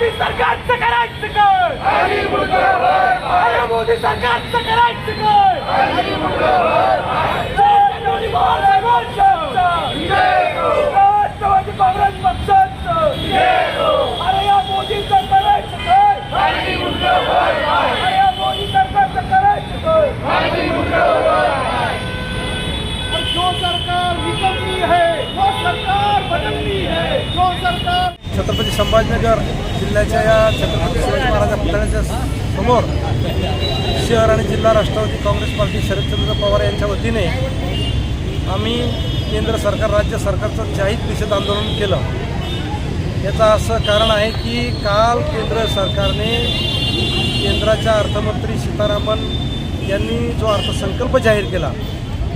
मोदी सरकारचं करायचं काय मोदी सरकारचं करायचं काय संभाजीनगर जिल्ह्याच्या या छत्रपती शिवाजी महाराजा पुतळ्याच्या समोर शहर आणि जिल्हा राष्ट्रवादी काँग्रेस पार्टी शरदचंद्र पवार यांच्या वतीने आम्ही केंद्र सरकार राज्य सरकारचं जाहीर निषेध आंदोलन केलं. याचं असं कारण आहे की काल केंद्र सरकारने केंद्राच्या अर्थमंत्री सीतारामन यांनी जो अर्थसंकल्प जाहीर केला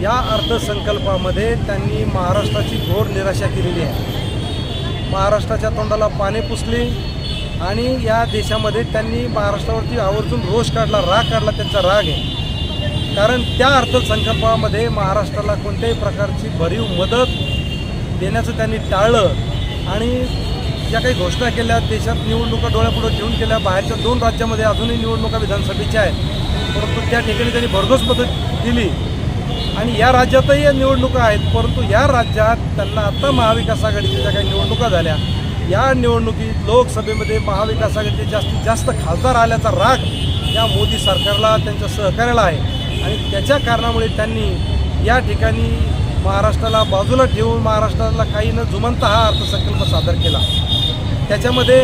या अर्थसंकल्पामध्ये त्यांनी महाराष्ट्राची घोर निराशा केलेली आहे. महाराष्ट्राच्या तोंडाला पाने पुसली आणि या देशामध्ये त्यांनी महाराष्ट्रावरती आवर्जून रोष काढला राग काढला त्यांचा राग आहे. कारण त्या अर्थसंकल्पामध्ये महाराष्ट्राला कोणत्याही प्रकारची भरीव मदत देण्याचं त्यांनी टाळलं आणि ज्या काही घोषणा केल्या देशात निवडणुका डोळ्यापुढे ठेवून केल्या बाहेरच्या दोन राज्यामध्ये अजूनही निवडणुका विधानसभेच्या आहेत परंतु त्या ठिकाणी त्यांनी भरघोस मदत दिली. आणि या राज्यातही या निवडणुका आहेत परंतु या राज्यात त्यांना आता महाविकास आघाडीच्या ज्या काही निवडणुका झाल्या या निवडणुकीत लोकसभेमध्ये महाविकास आघाडीचे जास्तीत जास्त खासदार आल्याचा राग या मोदी सरकारला त्यांच्या सहकार्याला आहे. आणि त्याच्या कारणामुळे त्यांनी या ठिकाणी महाराष्ट्राला बाजूला ठेवून महाराष्ट्राला काही न जुमंत हा अर्थसंकल्प सादर केला. त्याच्यामध्ये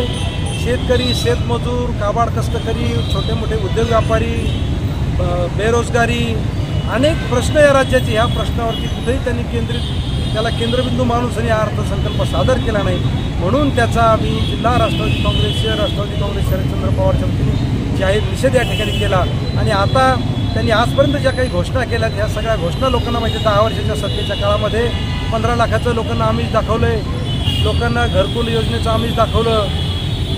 शेतकरी शेतमजूर काबाड कष्टकरी छोटे मोठे उद्योग व्यापारी बेरोजगारी अनेक प्रश्न या राज्याचे ह्या प्रश्नावरती कुठेही त्यांनी केंद्रित त्याला केंद्रबिंदू माणूस आणि हा अर्थसंकल्प सादर केला नाही. म्हणून त्याचा आम्ही जिल्हा राष्ट्रवादी काँग्रेस शहर राष्ट्रवादी काँग्रेस शरदचंद्र पवारच्या वतीने जाहीर निषेध या ठिकाणी केला. आणि आता त्यांनी आजपर्यंत ज्या काही घोषणा केल्या ह्या सगळ्या घोषणा लोकांना माहिती दहा वर्षाच्या सत्तेच्या काळामध्ये पंधरा लाखाचं लोकांना आमिष दाखवलं आहे लोकांना घरकुल योजनेचं आमिष दाखवलं.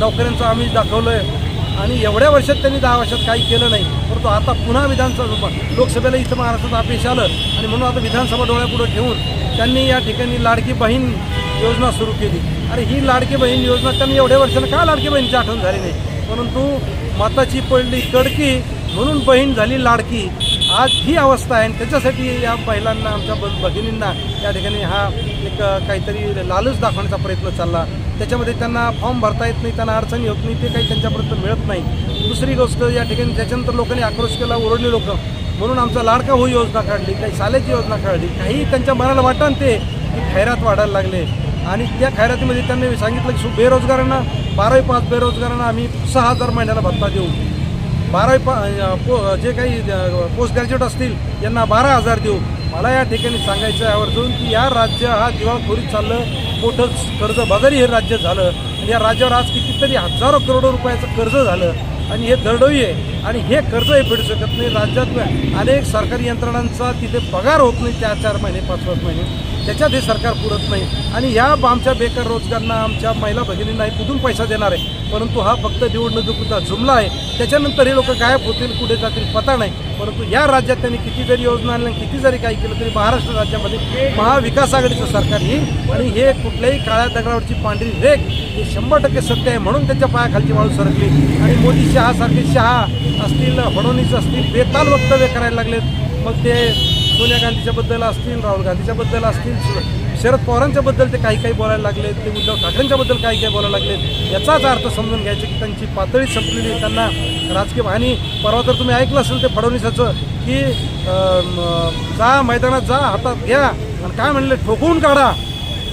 नोकऱ्यांचं आमिष दाखवलं आहे आणि एवढ्या वर्षात त्यांनी दहा वर्षात काही केलं नाही. परंतु आता पुन्हा विधानसभा लोकसभेला इथं महाराष्ट्रात अपेक्ष आलं आणि म्हणून आता विधानसभा डोळ्यापुढे ठेवून त्यांनी या ठिकाणी लाडकी बहीण योजना सुरू केली. अरे ही लाडकी बहीण योजना त्यांनी एवढ्या वर्षानं का लाडकी बहिणीची आठवण झाली नाही? परंतु माताची पडली कडकी म्हणून बहीण झाली लाडकी. आज ही अवस्था आहे आणि त्याच्यासाठी या महिलांना आमच्या ब भगिनींना या ठिकाणी हा एक काहीतरी लालच दाखवण्याचा प्रयत्न चालला. त्याच्यामध्ये त्यांना फॉर्म भरता येत नाही त्यांना अडचणी होत नाही ते काही त्यांच्यापर्यंत मिळत नाही. दुसरी गोष्ट या ठिकाणी त्याच्यानंतर लोकांनी आक्रोश केला ओरडली लोकं. म्हणून आमचा लाडका हो योजना काढली काही साल्याची योजना काढली. काही त्यांच्या मनाला वाटण ते की खैरात वाढायला लागले. आणि त्या खैरातीमध्ये त्यांनी सांगितलं की बेरोजगारांना बारावी पास बेरोजगारांना आम्ही सहा हजार महिन्याला भत्ता देऊ. बारावी पा पो जे काही पोस्ट ग्रॅज्युएट असतील यांना बारा हजार देऊ. मला या ठिकाणी सांगायचं आहे आवर्जून की या राज्य हा दिवाळखोरीत चाललं. मोठं कर्जबाजारी हे राज्य झालं आणि या राज्यावर आज कितीतरी हजारो करोडो रुपयाचं कर्ज झालं आणि हे दरडोई आहे. आणि हे कर्ज हे फेडू शकत नाही. राज्यातल्या अनेक सरकारी यंत्रणांचा तिथे पगार होत नाही त्या चार महिने पाच पाच महिने. त्याच्यात हे सरकार पुरत नाही. आणि या आमच्या बेकार रोजगारांना आमच्या महिला भगिनींनाही कुठून पैसा देणार आहे. परंतु हा फक्त निवडणुकीचा जुमला आहे. त्याच्यानंतर हे लोक गायब होतील कुठे जातील पता नाही. परंतु या राज्यात त्यांनी किती जरी योजना आणल्या किती जरी काही केलं तरी महाराष्ट्र राज्यामध्ये महाविकास आघाडीचं सरकार येईल. आणि हे कुठल्याही काळ्या दगडावरची पांढरी रेख हे शंभर टक्के सत्य आहे म्हणून त्यांच्या पायाखालची वाळू सरकली. आणि मोदी शहासारखे शहा असतील फडणवीस असतील बेताल वक्तव्य करायला लागलेत. मग ते सोनिया गांधीच्याबद्दल असतील राहुल गांधीच्याबद्दल असतील शरद पवारांच्याबद्दल ते काही काही बोलायला लागले ते उद्धव ठाकरेंच्याबद्दल काही काही बोलायला लागले याचाच अर्थ समजून घ्यायचा की त्यांची पातळी संपलेली आहे. त्यांना राजकीय आणि परवा तर तुम्ही ऐकलं असेल ते फडणवीसाचं की जा मैदानात जा हातात घ्या आणि काय म्हणले ठोकवून काढा.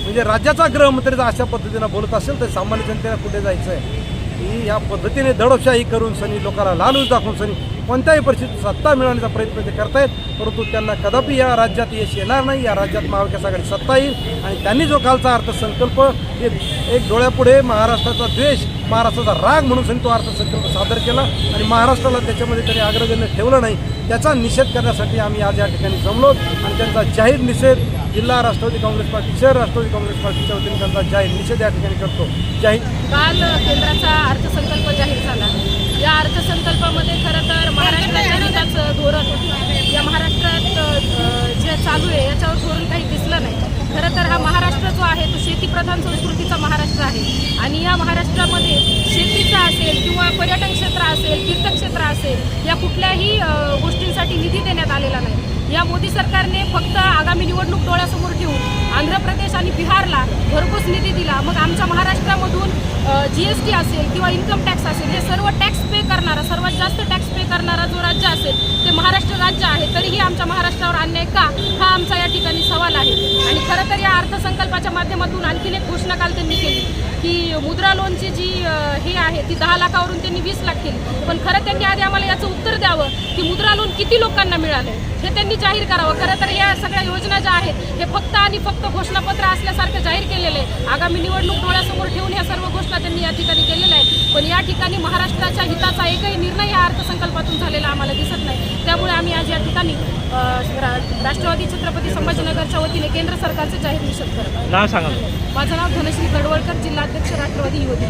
म्हणजे राज्याचा गृहमंत्री जर अशा पद्धतीनं बोलत असेल तर सामान्य जनतेला कुठे जायचं आहे ही या पद्धतीने दडपशाही करून सनी लोकांना लालूच दाखवून सनी कोणत्याही परिस्थितीत सत्ता मिळवण्याचा प्रयत्न ते करतायत परंतु त्यांना कदापि या राज्यात यश येणार नाही या राज्यात महाविकास आघाडी सत्ता येईल आणि त्यांनी जो कालचा अर्थसंकल्प एक एक डोळ्यापुढे महाराष्ट्राचा द्वेष महाराष्ट्राचा राग म्हणून सनी तो अर्थसंकल्प सादर केला आणि महाराष्ट्राला त्याच्यामध्ये त्यांनी अग्रगण्य ठेवलं नाही. त्याचा निषेध करण्यासाठी आम्ही आज या ठिकाणी जमलो आणि त्यांचा जाहीर निषेध जिल्हा राष्ट्रवादी काँग्रेस पार्टी शहर राष्ट्रवादी काँग्रेस पार्टीच्या वतीने त्यांचा जाहीर निषेध या ठिकाणी करतो. जाहीर काल केंद्राचा अर्थसंकल्प जाहीर झाला. या अर्थसंकल्पामध्ये खरं तर महाराष्ट्राच्या हिताचं धोरण या महाराष्ट्रात जे चालू आहे याच्यावर धोरण काही दिसलं नाही. खरं तर हा महाराष्ट्र जो आहे तो शेतीप्रधान संस्कृतीचा महाराष्ट्र आहे. आणि या महाराष्ट्रामध्ये शेतीच असेल किंवा पर्यटन क्षेत्र असेल तीर्थक्षेत्र असेल या कुठल्याही गोष्टींसाठी निधी देण्यात आलेला नाही. या मोदी सरकारने फक्त आगामी निवडणूक डोळ्यासमोर ठेवून आंध्र प्रदेश आणि बिहारला भरघोस निधी दिला. मग आमच्या महाराष्ट्रामधून जी एस टी असेल किंवा इन्कम टॅक्स असेल हे सर्व टॅक्स पे करणारा सर्वात जास्त टॅक्स पे करणारा जो राज्य असेल ते महाराष्ट्र राज्य आहे. तरीही आमच्या महाराष्ट्रावर अन्याय का? हा आमचा या ठिकाणी सवाल आहे. आणि खरं तर या अर्थसंकल्पाच्या माध्यमातून आणखीन एक घोषणा काल त्यांनी केली की मुद्रा लोनची जी हे आहे ती दहा लाखावरून त्यांनी वीस लाख केली. पण खरं त्यांनी आधी आम्हाला याचं उत्तर द्यावं की मुद्रा लोन किती लोकांना मिळालं हे त्यांनी जाहीर करावं. खरं तर या सगळ्या योजना ज्या आहेत हे फक्त आणि फक्त घोषणापत्र असल्यासारखं जाहीर केलेले आहे. आगामी निवडणूक डोळ्यासमोर ठेवून ह्या सर्व घोषणा त्यांनी या ठिकाणी केलेल्या आहेत. पण या ठिकाणी महाराष्ट्राच्या हिताचा एकही निर्णय या अर्थसंकल्पातून झालेला आम्हाला दिसत नाही. त्यामुळे आम्ही आज या ठिकाणी राष्ट्रवादी छत्रपती संभाजीनगरच्या वतीने केंद्र सरकारचे जाहीर निषेध करत आहोत. माझं नाव धनश्री गडवळकर जिल्हाध्यक्ष राष्ट्रवादी युवती